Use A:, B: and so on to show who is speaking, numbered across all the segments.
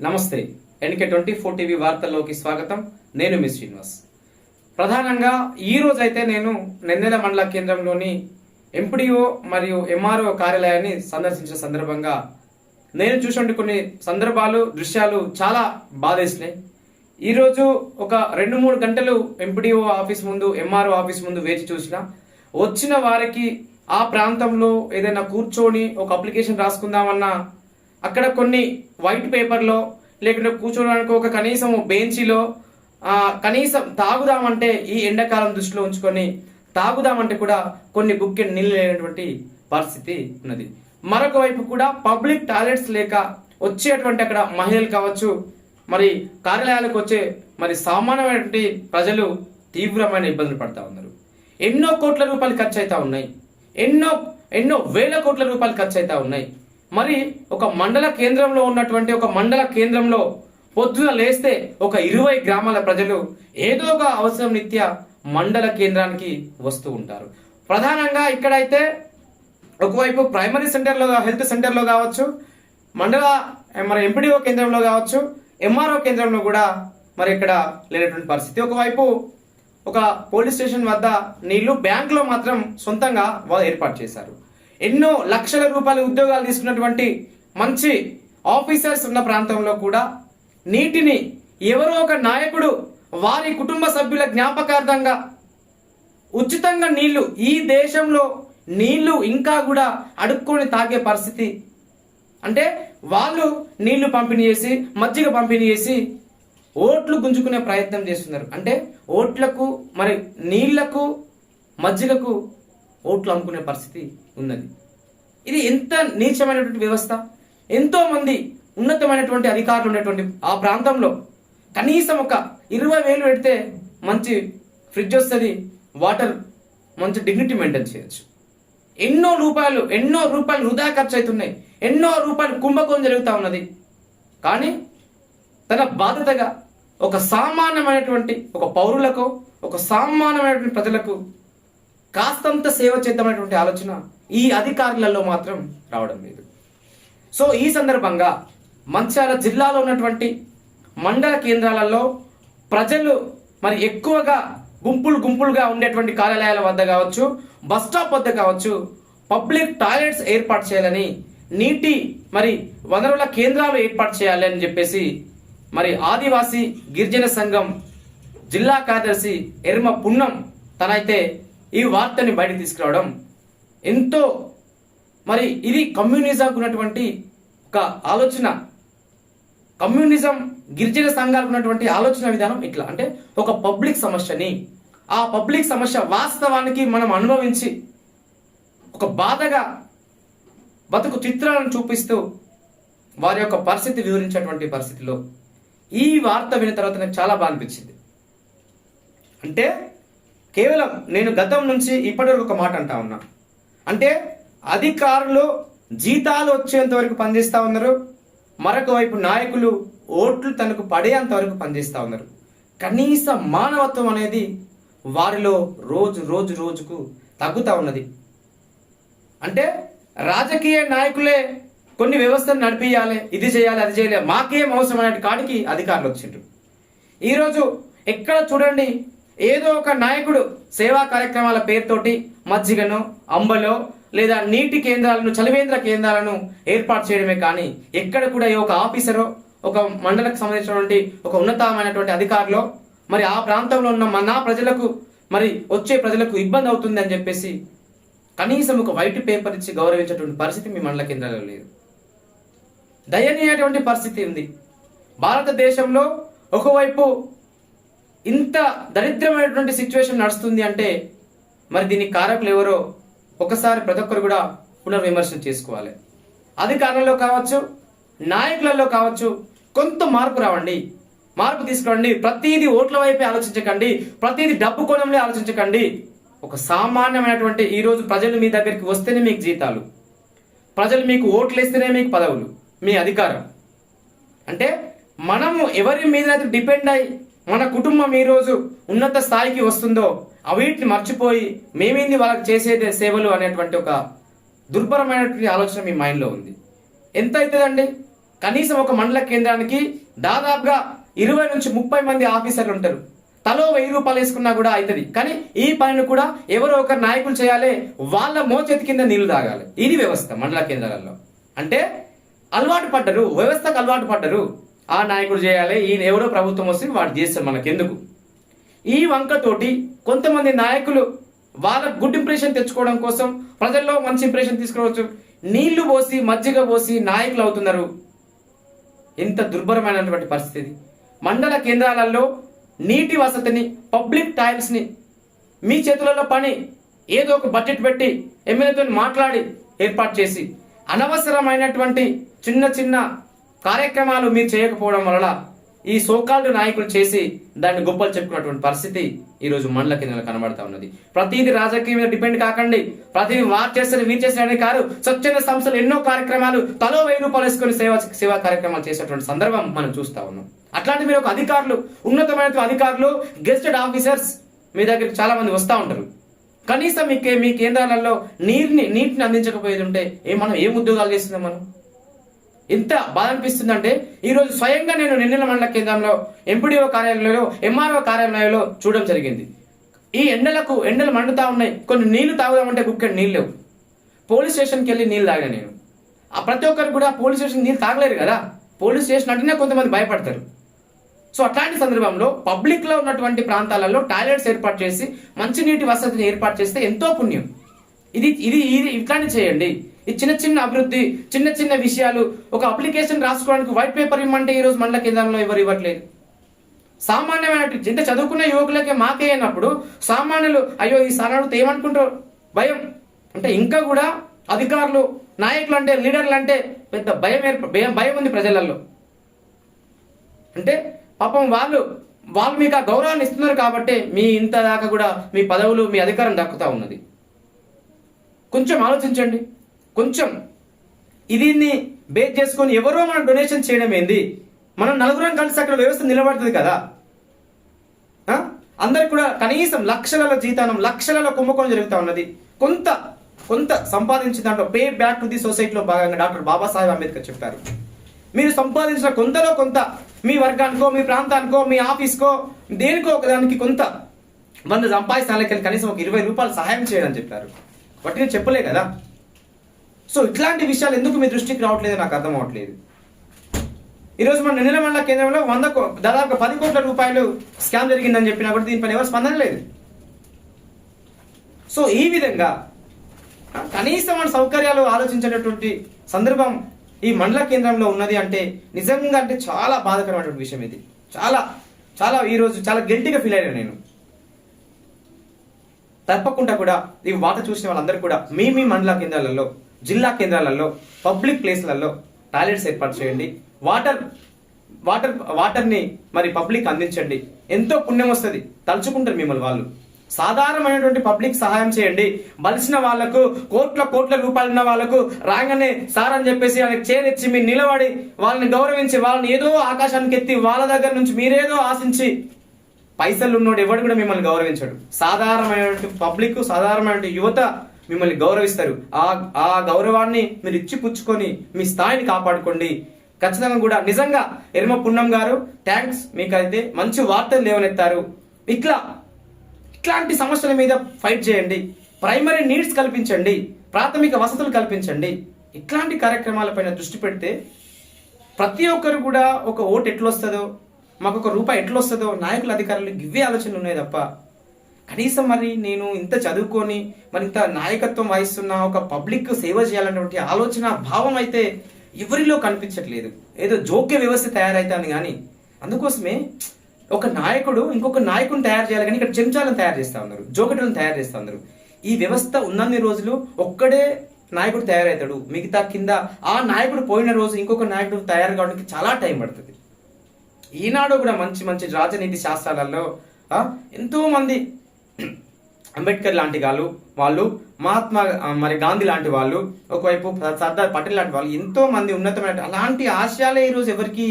A: నమస్తే NK twenty four TV వార్తల్లోకి స్వాగతం. నేను మిస్ శ్రీనివాస్. ప్రధానంగా ఈ రోజు అయితే నేను నెందెల మండల కేంద్రంలోని ఎంపీడీఓ మరియు ఎంఆర్ఓ కార్యాలయాన్ని సందర్శించిన సందర్భంగా నేను చూసిన కొన్ని సందర్భాలు దృశ్యాలు చాలా బాధేసినాయి. ఈరోజు ఒక రెండు మూడు గంటలు ఎంపీడీఓ ఆఫీస్ ముందు ఎంఆర్ఓ ఆఫీస్ ముందు వేచి చూసిన వచ్చిన వారికి ఆ ప్రాంతంలో ఏదైనా కూర్చొని ఒక అప్లికేషన్ రాసుకుందామన్నా అక్కడ కొన్ని వైట్ పేపర్లో లేకుంటే కూర్చోడానికి ఒక కనీసం బెంచీలో కనీసం తాగుదామంటే ఈ ఎండాకాలం దృష్టిలో ఉంచుకొని తాగుదామంటే కూడా కొన్ని బుక్కి నీళ్ళు లేనటువంటి పరిస్థితి ఉన్నది. మరొక వైపు కూడా పబ్లిక్ టాయిలెట్స్ లేక వచ్చేటువంటి అక్కడ మహిళలు కావచ్చు మరి కార్యాలయాలకు వచ్చే మరి సామాన్యమైనటువంటి ప్రజలు తీవ్రమైన ఇబ్బందులు పడతా ఉన్నారు. ఎన్నో కోట్ల రూపాయలు ఖర్చు అవుతా ఉన్నాయి. ఎన్నో ఎన్నో వేల కోట్ల రూపాయలు ఖర్చు అవుతా ఉన్నాయి. మరి ఒక మండల కేంద్రంలో ఉన్నటువంటి ఒక మండల కేంద్రంలో పొద్దున లేస్తే ఒక ఇరవై గ్రామాల ప్రజలు ఏదో ఒక అవసరం నిత్య మండల కేంద్రానికి వస్తూ ఉంటారు. ప్రధానంగా ఇక్కడైతే ఒకవైపు ప్రైమరీ సెంటర్లో హెల్త్ సెంటర్లో కావచ్చు మండల మరి ఎంపీడీఓ కేంద్రంలో కావచ్చు ఎంఆర్ఓ కేంద్రంలో కూడా మరి ఇక్కడ లేనటువంటి పరిస్థితి. ఒకవైపు ఒక పోలీస్ స్టేషన్ వద్ద నీళ్ళు బ్యాంకులో మాత్రం సొంతంగా వాళ్ళు ఏర్పాటు చేశారు. ఎన్నో లక్షల రూపాయల ఉద్యోగాలు తీసుకున్నటువంటి మంచి ఆఫీసర్స్ ఉన్న ప్రాంతంలో కూడా నీటిని ఎవరో ఒక నాయకుడు వారి కుటుంబ సభ్యుల జ్ఞాపకార్థంగా ఉచితంగా నీళ్ళు ఈ దేశంలో నీళ్ళు ఇంకా కూడా అడుక్కొని తాగే పరిస్థితి. అంటే వాళ్ళు నీళ్ళు పంపిణీ చేసి మజ్జిగ పంపిణీ చేసి ఓట్లు గుంజుకునే ప్రయత్నం చేస్తున్నారు. అంటే ఓట్లకు మరి నీళ్ళకు మజ్జిగకు ఓట్లు అమ్ముకునే పరిస్థితి ఉన్నది. ఇది ఎంత నీచమైనటువంటి వ్యవస్థ? ఎంతో మంది ఉన్నతమైనటువంటి అధికారులు ఉన్నటువంటి ఆ ప్రాంతంలో కనీసం ఒక ఇరవై వేలు పెడితే మంచి ఫ్రిడ్జ్ వస్తుంది వాటర్ మంచి డిగ్నిటీ మెయింటైన్ చేయొచ్చు. ఎన్నో రూపాయలు ఎన్నో రూపాయలు వృధా ఖర్చు అవుతున్నాయి ఎన్నో రూపాయలు కుంభకోణం జరుగుతూ ఉన్నది. కానీ తన బాధ్యతగా ఒక సామాన్యమైనటువంటి ఒక పౌరులకు ఒక సామాన్యమైనటువంటి ప్రజలకు కాస్తంత సేవ చేద్దామనేటువంటి ఆలోచన ఈ అధికారులలో మాత్రం రావడం లేదు. సో ఈ సందర్భంగా మంచాల జిల్లాలో ఉన్నటువంటి మండల కేంద్రాలలో ప్రజలు మరి ఎక్కువగా గుంపులు గుంపులుగా ఉండేటువంటి కార్యాలయాల వద్ద కావచ్చు బస్ స్టాప్ వద్ద కావచ్చు పబ్లిక్ టాయిలెట్స్ ఏర్పాటు చేయాలని నీటి మరి వనరుల కేంద్రాలు ఏర్పాటు చేయాలి అని చెప్పేసి మరి ఆదివాసీ గిరిజన సంఘం జిల్లా కార్యదర్శి ఎర్మ పున్నం తనైతే ఈ వార్తని బయటకు తీసుకురావడం ఎంతో మరి ఇది కమ్యూనిజంకు ఉన్నటువంటి ఒక ఆలోచన. కమ్యూనిజం గిరిజన సంఘాలకు ఉన్నటువంటి ఆలోచన విధానం ఇట్లా. అంటే ఒక పబ్లిక్ సమస్యని ఆ పబ్లిక్ సమస్య వాస్తవానికి మనం అనుభవించి ఒక బాధగా బతుకు చిత్రాలను చూపిస్తూ వారి యొక్క పరిస్థితి వివరించేటువంటి పరిస్థితిలో ఈ వార్త విన్న తర్వాత నాకు చాలా బాగా అనిపించింది. అంటే కేవలం నేను గతం నుంచి ఇప్పటివరకు ఒక మాట అంటా ఉన్నా. అంటే అధికారులు జీతాలు వచ్చేంత వరకు పనిచేస్తూ ఉన్నారు. మరొక వైపు నాయకులు ఓట్లు తనకు పడేంత వరకు పనిచేస్తూ ఉన్నారు. కనీస మానవత్వం అనేది వారిలో రోజు రోజు రోజుకు తగ్గుతూ ఉన్నది. అంటే రాజకీయ నాయకులే కొన్ని వ్యవస్థను నడిపియాలి ఇది చేయాలి అది చేయాలి. మాకేం అవసరం అనే కాడికి అధికారులు వచ్చిండ్రు. ఈరోజు ఎక్కడ చూడండి ఏదో ఒక నాయకుడు సేవా కార్యక్రమాల పేరుతోటి మజ్జిగను అంబలో లేదా నీటి కేంద్రాలను చలివేంద్ర కేంద్రాలను ఏర్పాటు చేయడమే కానీ ఎక్కడ కూడా ఒక ఆఫీసరో ఒక మండలకు సంబంధించినటువంటి ఒక ఉన్నతమైనటువంటి అధికారులు మరి ఆ ప్రాంతంలో ఉన్న మన ప్రజలకు మరి వచ్చే ప్రజలకు ఇబ్బంది అవుతుంది అని చెప్పేసి కనీసం ఒక వైట్ పేపర్ ఇచ్చి గౌరవించేటువంటి పరిస్థితి మీ మండల కేంద్రాల్లో లేదు. దయనీయటువంటి పరిస్థితి ఉంది. భారతదేశంలో ఒకవైపు ఇంత దరిద్రమైనటువంటి సిచ్యువేషన్ నడుస్తుంది అంటే మరి దీనికి కారకులు ఎవరో ఒకసారి ప్రతి ఒక్కరు కూడా పునర్విమర్శన చేసుకోవాలి. అధికారంలో కావచ్చు నాయకులలో కావచ్చు కొంత మార్పు రావండి. మార్పు తీసుకురండి ప్రతిదీ ఓట్ల వైపే ఆలోచించకండి. ప్రతిదీ డబ్బు కోణంలో ఆలోచించకండి. ఒక సామాన్యమైనటువంటి ఈరోజు ప్రజలు మీ దగ్గరికి వస్తేనే మీకు జీతాలు. ప్రజలు మీకు ఓట్లు వేస్తేనే మీకు పదవులు. మీ అధికారం. అంటే మనము ఎవరి మీద డిపెండ్ అయి మన కుటుంబం ఈరోజు ఉన్నత స్థాయికి వస్తుందో అవిటిని మర్చిపోయి మేమేంది వాళ్ళకి చేసేదే సేవలు అనేటువంటి ఒక దుర్భరమైనటువంటి ఆలోచన మీ మైండ్లో ఉంది. ఎంత అవుతుందండి కనీసం ఒక మండల కేంద్రానికి దాదాపుగా ఇరవై నుంచి ముప్పై మంది ఆఫీసర్లు ఉంటారు. తలో వెయ్యి రూపాయలు వేసుకున్నా కూడా అవుతుంది కానీ ఈ పనిని కూడా ఎవరో ఒకరు నాయకులు చేయాలి వాళ్ళ మోచేతి కింద నీళ్ళు తాగాలి. ఇది వ్యవస్థ మండల కేంద్రాలలో. అంటే అలవాటు పడ్డరు వ్యవస్థకు అలవాటు పడ్డరు. ఆ నాయకుడు చేయాలి. ఈయన ఎవరో ప్రభుత్వం వస్తే వాడు చేస్తారు మనకెందుకు? ఈ వంకతోటి కొంతమంది నాయకులు వాళ్ళ గుడ్ ఇంప్రెషన్ తెచ్చుకోవడం కోసం ప్రజల్లో మంచి ఇంప్రెషన్ తీసుకురావచ్చు. నీళ్ళు పోసి మజ్జిగ పోసి నాయకులు అవుతున్నారు. ఎంత దుర్భరమైనటువంటి పరిస్థితి మండల కేంద్రాలలో నీటి వసతిని పబ్లిక్ టాయిల్స్ని మీ చేతులలో పని ఏదో ఒక బడ్జెట్ పెట్టి ఎమ్మెల్యేతో మాట్లాడి ఏర్పాటు చేసి అనవసరమైనటువంటి చిన్న చిన్న కార్యక్రమాలు మీరు చేయకపోవడం వలన ఈ సోకాల్డ్ నాయకులు చేసి దాన్ని గొప్పలు చెప్పుకున్నటువంటి పరిస్థితి ఈ రోజు మండల కేంద్రంలో కనబడతా ఉన్నది. ప్రతిదీ రాజకీయం మీద డిపెండ్ కాకండి. ప్రతిదీ వారు చేస్తారు వీరు చేస్తారు కాదు. స్వచ్ఛంద సంస్థలు ఎన్నో కార్యక్రమాలు తలో వెయ్యి రూపాయలు వేసుకుని సేవ సేవా కార్యక్రమాలు చేసేటువంటి సందర్భం మనం చూస్తా ఉన్నాం. అట్లాంటి మీరు ఒక అధికారులు ఉన్నతమైన అధికారులు గెస్టెడ్ ఆఫీసర్స్ మీ దగ్గరికి చాలా మంది వస్తూ ఉంటారు. కనీసం మీకే మీ కేంద్రాలలో నీటిని నీటిని అందించకపోయేది ఉంటే ఏ మనం ఏం ఉద్యోగాలు చేస్తున్నాం మనం? ఎంత బాధ అనిపిస్తుందంటే ఈరోజు స్వయంగా నేను నిన్నెల మండల కేంద్రంలో ఎంపీడీఓ కార్యాలయంలో ఎంఆర్ఓ కార్యాలయంలో చూడడం జరిగింది. ఈ ఎండలకు ఎండలు మండుతా ఉన్నాయి. కొన్ని నీళ్ళు తాగుదామంటే కుక్కడ నీళ్ళు లేవు. పోలీస్ స్టేషన్కి వెళ్ళి నీళ్ళు తాగా నేను. ఆ ప్రతి ఒక్కరు కూడా పోలీస్ స్టేషన్ నీళ్ళు తాగలేరు కదా. పోలీస్ స్టేషన్ అంటేనే కొంతమంది భయపడతారు. సో అట్లాంటి సందర్భంలో పబ్లిక్లో ఉన్నటువంటి ప్రాంతాలలో టాయిలెట్స్ ఏర్పాటు చేసి మంచినీటి వసతిని ఏర్పాటు చేస్తే ఎంతో పుణ్యం. ఇది ఇది ఇది ఇట్లాంటి చేయండి. ఈ చిన్న చిన్న అభివృద్ధి చిన్న చిన్న విషయాలు ఒక అప్లికేషన్ రాసుకోవడానికి వైట్ పేపర్ ఇమ్మంటే ఈరోజు మండల కేంద్రంలో ఎవరు ఇవ్వట్లేదు. సామాన్యమైన ఇంత చదువుకున్న యువకులకే మాకే అయినప్పుడు సామాన్యులు అయ్యో ఈ సార్ ఏమనుకుంటారు? భయం. అంటే ఇంకా కూడా అధికారులు నాయకులు అంటే లీడర్లు అంటే పెద్ద భయం ఏర్ప భయం భయం ఉంది ప్రజలలో అంటే పాపం వాళ్ళు వాళ్ళు మీకు ఆ గౌరవాన్ని ఇస్తున్నారు కాబట్టి మీ ఇంత దాకా కూడా మీ పదవులు మీ అధికారం దక్కుతా ఉన్నది. కొంచెం ఆలోచించండి. కొంచెం దీన్ని బేస్ చేసుకొని ఎవరో మనం డొనేషన్ చేయడం ఏంది? మనం నలుగురం కలిసి అక్కడ వ్యవస్థ నిలబడుతుంది కదా. అందరు అందరికి కూడా కనీసం లక్షలలో జీతానం లక్షలలో కుంభకోణం జరుగుతూ ఉన్నది. కొంత కొంత సంపాదించిన దాంట్లో పే బ్యాక్ టు ది సొసైటీలో భాగంగా డాక్టర్ బాబాసాహెబ్ అంబేద్కర్ చెప్పారు. మీరు సంపాదించిన కొంతలో కొంత మీ వర్గానికో మీ ప్రాంతానికో మీ ఆఫీస్కో దేనికో ఒకదానికి కొంత వంద సంపాదించడానికి కనీసం ఒక ఇరవై రూపాయలు సహాయం చేయడం చెప్పారు. వాటిని నేను చెప్పలే కదా. సో ఇట్లాంటి విషయాలు ఎందుకు మీ దృష్టికి రావట్లేదు నాకు అర్థం అవ్వట్లేదు ఈరోజు మన నిన్న మండల కేంద్రంలో వంద దాదాపు పది కోట్ల రూపాయలు స్కామ్ జరిగిందని చెప్పినా కూడా దీనిపైన ఎవరు స్పందన లేదు. సో ఈ విధంగా కనీసం మన సౌకర్యాలు ఆలోచించేటటువంటి సందర్భం ఈ మండల కేంద్రంలో ఉన్నది అంటే నిజంగా అంటే చాలా బాధకరమైనటువంటి విషయం ఇది. చాలా చాలా ఈరోజు చాలా గిల్టీగా ఫీల్ అయ్యాను నేను. తప్పకుండా కూడా ఈ వార్త చూసిన వాళ్ళందరూ కూడా మీ మీ మండల కేంద్రాలలో జిల్లా కేంద్రాలలో పబ్లిక్ ప్లేస్లలో టాయిలెట్స్ ఏర్పాటు చేయండి. వాటర్ వాటర్ వాటర్ని మరి పబ్లిక్ అందించండి. ఎంతో పుణ్యం వస్తుంది. తలుచుకుంటారు మిమ్మల్ని వాళ్ళు. సాధారణమైనటువంటి పబ్లిక్ సహాయం చేయండి. బలిసిన వాళ్ళకు కోట్ల కోట్ల రూపాయలు ఉన్న వాళ్ళకు రాగానే సార్ అని చెప్పేసి ఆయన చేరెచ్చి మీరు నిలబడి వాళ్ళని గౌరవించి వాళ్ళని ఏదో ఆకాశానికి ఎత్తి వాళ్ళ దగ్గర నుంచి మీరేదో ఆశించి పైసలు ఉన్నోడు ఎవడు కూడా మిమ్మల్ని గౌరవించడు. సాధారణమైనటువంటి పబ్లిక్ సాధారణమైన యువత మిమ్మల్ని గౌరవిస్తారు. ఆ ఆ గౌరవాన్ని మీరు ఇచ్చి పుచ్చుకొని మీ స్థాయిని కాపాడుకోండి. ఖచ్చితంగా కూడా నిజంగా ఎర్మ పున్నం గారు థ్యాంక్స్ మీకు అయితే మంచి వార్తలు లేవనెత్తారు. ఇట్లా ఇట్లాంటి సమస్యల మీద ఫైట్ చేయండి. ప్రైమరీ నీడ్స్ కల్పించండి. ప్రాథమిక వసతులు కల్పించండి. ఇట్లాంటి కార్యక్రమాలపైన దృష్టి పెడితే ప్రతి ఒక్కరు కూడా ఒక ఓటు ఎట్లొస్తుందో మాకు ఒక రూపాయి ఎట్లొస్తుందో నాయకుల అధికారులు ఇవే ఆలోచనలు ఉన్నాయి తప్ప కనీసం మరి నేను ఇంత చదువుకొని మరి ఇంత నాయకత్వం వహిస్తున్న ఒక పబ్లిక్ సేవ చేయాలన్నటువంటి ఆలోచన భావం అయితే ఎవరిలో కనిపించట్లేదు. ఏదో జోక్య వ్యవస్థ తయారైతాను కానీ అందుకోసమే ఒక నాయకుడు ఇంకొక నాయకుడిని తయారు చేయాలి కానీ ఇక్కడ చెంచాలను తయారు చేస్తా ఉన్నారు జోకటలను తయారు చేస్తా ఉన్నారు. ఈ వ్యవస్థ ఉన్నన్ని రోజులు ఒక్కడే నాయకుడు తయారవుతాడు మిగతా కింద ఆ నాయకుడు పోయిన రోజు ఇంకొక నాయకుడు తయారు కావడానికి చాలా టైం పడుతుంది. ఈనాడు కూడా మంచి మంచి రాజనీతి శాస్త్రాలలో ఎంతోమంది ఎంతో మంది అంబేద్కర్ లాంటి వాళ్ళు వాళ్ళు మహాత్మా మరి గాంధీ లాంటి వాళ్ళు ఒకవైపు సర్దార్ పటేల్ లాంటి వాళ్ళు ఎంతో మంది ఉన్నతమైన అలాంటి ఆశయాలే ఈరోజు ఎవరికి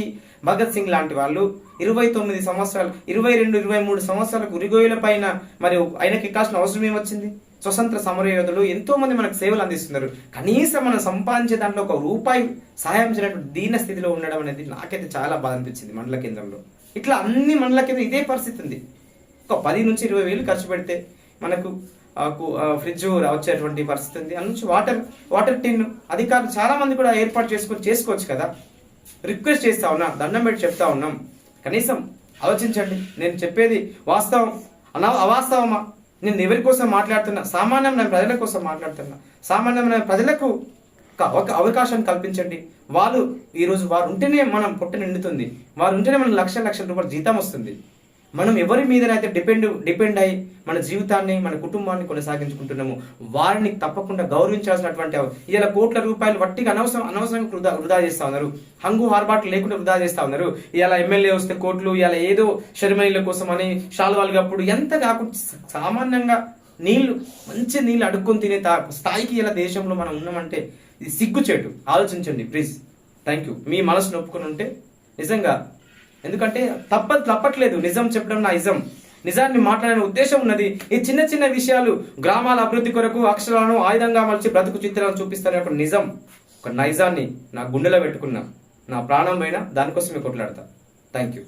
A: భగత్ సింగ్ లాంటి వాళ్ళు ఇరవై తొమ్మిది సంవత్సరాలు ఇరవై రెండు ఇరవై మూడు సంవత్సరాలకు ఉరిగోయుల పైన మరి ఆయనకి ఎక్కాల్సిన అవసరం ఏమొచ్చింది? స్వతంత్ర సమరయోధులు ఎంతో మంది మనకు సేవలు అందిస్తున్నారు. కనీసం మనం సంపాదించే దాంట్లో ఒక రూపాయి సహాయం చేయనటువంటి దీన స్థితిలో ఉండడం అనేది నాకైతే చాలా బాధ అనిపించింది మండల కేంద్రంలో. ఇట్లా అన్ని మండల కేంద్రం ఇదే పరిస్థితి ఉంది. ఒక పది నుంచి ఇరవై వేలు ఖర్చు పెడితే మనకు ఆ, కు- ఫ్రిడ్జ్ వచ్చేటువంటి పరిస్థితి ఉంది. అందులో నుంచి వాటర్ వాటర్ టిన్ అధికారులు చాలా మంది కూడా ఏర్పాటు చేసుకొని చేసుకోవచ్చు కదా. రిక్వెస్ట్ చేస్తా ఉన్నా దండం పెట్టి చెప్తా ఉన్నాం. కనీసం ఆలోచించండి. నేను చెప్పేది వాస్తవం. అనా అవాస్తవమా? నేను ఎవరి కోసం మాట్లాడుతున్నా? సామాన్యమైన ప్రజల కోసం మాట్లాడుతున్నా. సామాన్యమైన ప్రజలకు ఒక- అవకాశం కల్పించండి. వాళ్ళు ఈరోజు వారు ఉంటేనే మనం పుట్ట నిండుతుంది. వారు ఉంటేనే మనం లక్ష లక్షల రూపాయల జీతం వస్తుంది. మనం ఎవరి మీదనైతే డిపెండ్ డిపెండ్ అయ్యి మన జీవితాన్ని మన కుటుంబాన్ని కొనసాగించుకుంటున్నాము వారిని తప్పకుండా గౌరవించాల్సినటువంటి ఇలా కోట్ల రూపాయలు వట్టిగా అనవసరం అనవసరంగా వృధా వృధా చేస్తా ఉన్నారు. హంగు హార్బాట్లు లేకుండా వృధా చేస్తా ఉన్నారు. ఇలా ఎమ్మెల్యే వస్తే కోట్లు ఇలా ఏదో షర్మనీల కోసం అని షాల్వాలు కప్పుడు ఎంత కాకుండా సామాన్యంగా నీళ్ళు మంచి నీళ్ళు అడుక్కొని తినే తా స్థాయికి ఇలా దేశంలో మనం ఉన్నామంటే ఇది సిగ్గుచేటు. ఆలోచించండి ప్లీజ్. థ్యాంక్ యూ మీ మనసు నొప్పుకొని ఉంటే నిజంగా ఎందుకంటే తప్ప తప్పట్లేదు. నిజం చెప్పడం నా ఇజం. నిజాన్ని మాట్లాడే ఉద్దేశం ఉన్నది. ఈ చిన్న చిన్న విషయాలు గ్రామాల అభివృద్ధి కొరకు అక్షరాలను ఆయుధంగా మలిచి బ్రతుకు చిత్రాలను చూపిస్తానే ఒక నిజం. ఒక నైజాన్ని నా గుండెలో పెట్టుకున్నా. నా ప్రాణం పోయినా దానికోసమే కొట్లాడతా. Thank you